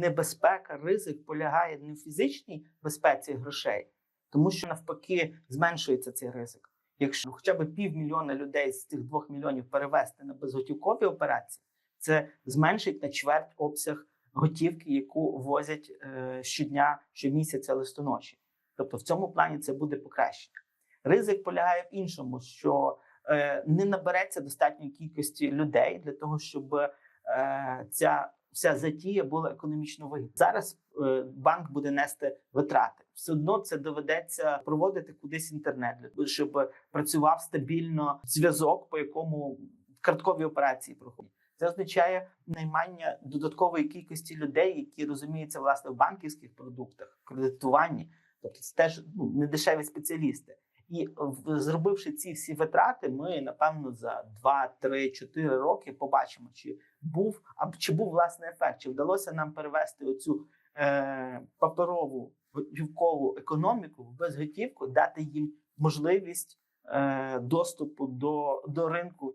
небезпека, ризик полягає не в фізичній безпеці грошей, тому що навпаки зменшується цей ризик. Якщо хоча б півмільйона людей з цих двох мільйонів перевести на безготівкові операції, це зменшить на чверть обсяг готівки, яку возять е, щодня, щомісяця листоноші. Тобто, в цьому плані це буде покращення. Ризик полягає в іншому, що е, не набереться достатньої кількості людей для того, щоб е, ця вся затія була економічно вигідна. Зараз е, банк буде нести витрати. Все одно це доведеться проводити кудись інтернет, щоб працював стабільно зв'язок, по якому карткові операції проходять. Це означає наймання додаткової кількості людей, які розуміються власне в банківських продуктах, кредитуванні. Тобто це теж ну, дешеві спеціалісти. І зробивши ці всі витрати, ми напевно за 2, 3, 4 роки побачимо, чи був а чи був власний ефект, чи вдалося нам перевести оцю е, паперову готівкову економіку в безготівку, дати їм можливість е, доступу до, до ринку